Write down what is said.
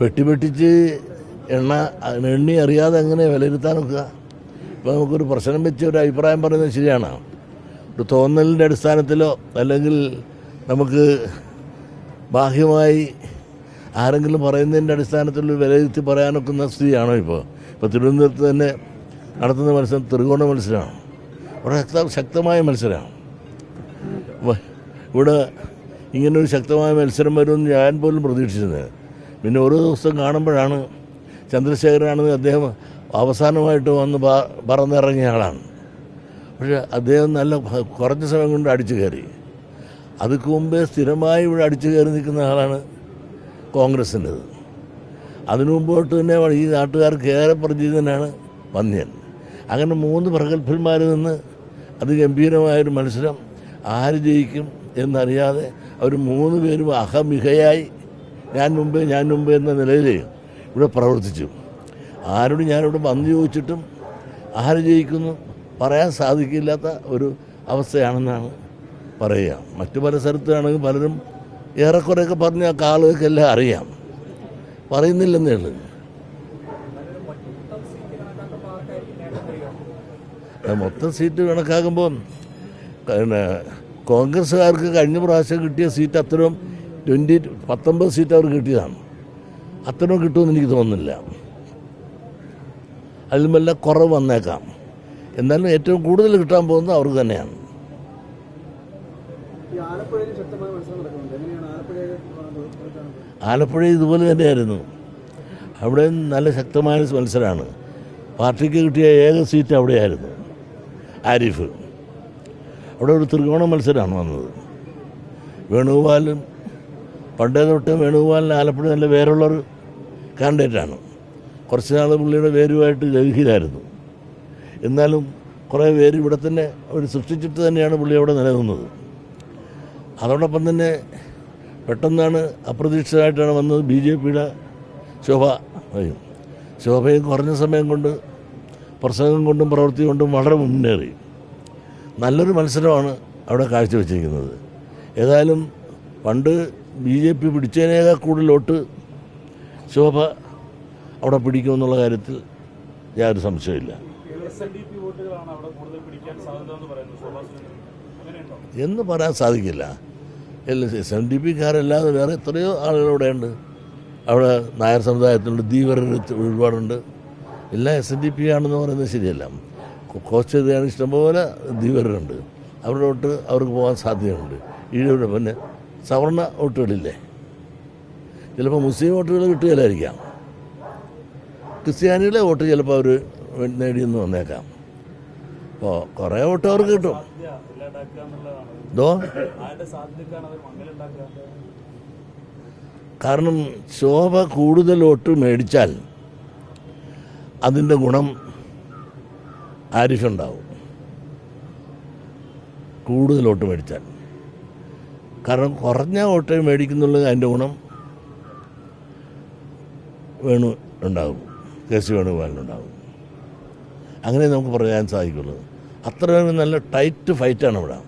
പെട്ടി പെട്ടിച്ച് എണ്ണ എണ്ണി അറിയാതെ എങ്ങനെ വിലയിരുത്താൻ നോക്കുക? ഇപ്പോൾ നമുക്കൊരു പ്രശ്നം വെച്ച് ഒരു അഭിപ്രായം പറയുന്നത് ശരിയാണ്. ഒരു തോന്നലിന്റെ അടിസ്ഥാനത്തിലോ അല്ലെങ്കിൽ നമുക്ക് ബാഹ്യമായി ആരെങ്കിലും പറയുന്നതിന്റെ അടിസ്ഥാനത്തിൽ വിലയിരുത്തി പറയാനൊക്കുന്ന സ്ഥിതിയാണോ ഇപ്പോൾ ഇപ്പോൾ തിരുവനന്തപുരത്ത് തന്നെ നടത്തുന്ന മത്സരം ത്രികോണ മത്സരമാണ്. ഇവിടെ ശക്ത ശക്തമായ മത്സരമാണ്. ഇവിടെ ഇങ്ങനൊരു ശക്തമായ മത്സരം വരുമെന്ന് ഞാൻ പോലും പ്രതീക്ഷിച്ചത് പിന്നെ ഓരോ ദിവസം കാണുമ്പോഴാണ് ചന്ദ്രശേഖരനാണെന്ന് അദ്ദേഹം അവസാനമായിട്ട് വന്ന് പറന്നിറങ്ങിയ ആളാണ്. പക്ഷെ അദ്ദേഹം നല്ല കുറഞ്ഞ സമയം കൊണ്ട് അടിച്ചു കയറി. അതുക്ക് മുമ്പേ സ്ഥിരമായി ഇവിടെ അടിച്ചു കയറി നിൽക്കുന്ന ആളാണ് കോൺഗ്രസിന്റെത്. അതിനു മുമ്പോട്ട് തന്നെ ഈ നാട്ടുകാർക്ക് ഏറെ പരിചിതനാണ് വന്ധ്യൻ അങ്ങനെ മൂന്ന് പ്രഗത്ഭന്മാരിൽ നിന്ന് അത് അതിഗംഭീരമായൊരു മത്സരം ആര് ജയിക്കും എന്നറിയാതെ അവർ മൂന്ന് പേരും അഹമികയായി ഞാൻ മുമ്പ് ഞാൻ മുമ്പ് എന്ന നിലയിൽ ഇവിടെ പ്രവർത്തിച്ചു. ആരോടും ഞാനിവിടെ വന്നു ചോദിച്ചിട്ടും ആര് ജയിക്കുന്നു പറയാൻ സാധിക്കില്ലാത്ത ഒരു അവസ്ഥയാണെന്നാണ് പറയുക. മറ്റു പല സ്ഥലത്താണെങ്കിൽ പലരും ഏറെക്കുറെയൊക്കെ പറഞ്ഞ ആളുകൾക്കെല്ലാം അറിയാം. പറയുന്നില്ലെന്നേ ഉള്ളൂ. മൊത്തം സീറ്റ് കണക്കാക്കുമ്പോൾ പിന്നെ കോൺഗ്രസ്സുകാർക്ക് കഴിഞ്ഞ പ്രാവശ്യം കിട്ടിയ സീറ്റ് അത്രയും ട്വന്റി പത്തൊമ്പത് സീറ്റ് അവർ കിട്ടിയതാണ്. അത്രയും കിട്ടുമെന്ന് എനിക്ക് തോന്നുന്നില്ല. അതിലും വല്ല കുറവ് വന്നേക്കാം. എന്നാലും ഏറ്റവും കൂടുതൽ കിട്ടാൻ പോകുന്നത് അവർക്ക് തന്നെയാണ്. ആലപ്പുഴ ഇതുപോലെ തന്നെയായിരുന്നു. അവിടെ നല്ല ശക്തമായ മത്സരമാണ്. പാർട്ടിക്ക് കിട്ടിയ ഏക സീറ്റ് അവിടെയായിരുന്നു. ആരിഫ്. അവിടെ ഒരു ത്രികോണ മത്സരമാണ് വന്നത്. വേണുഗോപാലും പണ്ടേ തൊട്ട് വേണുഗോപാലിന് ആലപ്പുഴ നല്ല വേറുള്ളൊരു കാൻഡിഡേറ്റാണ് കുറച്ച് നാൾ പുള്ളിയുടെ പേരുമായിട്ട് ഗംഭീരായിരുന്നു എന്നാലും കുറേ പേര് ഇവിടെ തന്നെ അവർ സൃഷ്ടിച്ചിട്ട് തന്നെയാണ് പുള്ളി അവിടെ നിലനിന്നത്. അതോടൊപ്പം തന്നെ പെട്ടെന്നാണ് അപ്രതീക്ഷിതമായിട്ടാണ് വന്നത് ബി ജെ പിയുടെ ശോഭ ശോഭയും കുറഞ്ഞ സമയം കൊണ്ട് പ്രസംഗം കൊണ്ടും പ്രവൃത്തി കൊണ്ടും വളരെ മുന്നേറി. നല്ലൊരു മത്സരമാണ് അവിടെ കാഴ്ചവെച്ചിരിക്കുന്നത്. ഏതായാലും പണ്ട് ബി ജെ പി പിടിച്ചതിനേക്കാൾ കൂടുതൽ വോട്ട് ശോഭ അവിടെ പിടിക്കുമെന്നുള്ള കാര്യത്തിൽ യാതൊരു സംശയമില്ല എന്ന് പറയാൻ സാധിക്കില്ല. എസ് എൻ ഡി പിക്കാരല്ലാതെ വേറെ എത്രയോ ആളുകൾ ഇവിടെയുണ്ട് അവിടെ നായർ സമുദായത്തിലുണ്ട് ധീവരർ ഒരുപാടുണ്ട്. എല്ലാം എസ് എൻ ഡി പി ആണെന്ന് പറയുന്നത് ശരിയല്ല. കോച്ച് ചെയ്താണ് ഇഷ്ടംപോലെ ധീവരരുണ്ട്. അവരുടെ തൊട്ട് അവർക്ക് പോകാൻ സാധ്യതയുണ്ട്. ഈഴവിടെ പിന്നെ സവർണ വോട്ടുകളില്ലേ? ചിലപ്പോൾ മുസ്ലിം വോട്ടുകൾ കിട്ടുകയില്ലായിരിക്കാം. ക്രിസ്ത്യാനികളെ വോട്ട് ചിലപ്പോൾ അവർ നേടിയെന്ന് വന്നേക്കാം. അപ്പോൾ കുറേ വോട്ട് അവർക്ക് കിട്ടും. കാരണം ശോഭ കൂടുതൽ വോട്ട് മേടിച്ചാൽ അതിന്റെ ഗുണം ആരിഫുണ്ടാവും കൂടുതൽ വോട്ട് മേടിച്ചാൽ. കാരണം കുറഞ്ഞ ഓട്ടോ മേടിക്കുന്നുള്ളത് അതിന്റെ ഗുണം വേണു ഉണ്ടാകും. കെ സി വേണുഗോപാലിനുണ്ടാകും അങ്ങനെ നമുക്ക് പറയാൻ സാധിക്കുള്ളൂ. അത്രയും നല്ല ടൈറ്റ് ഫൈറ്റാണ് ഇവിടെ.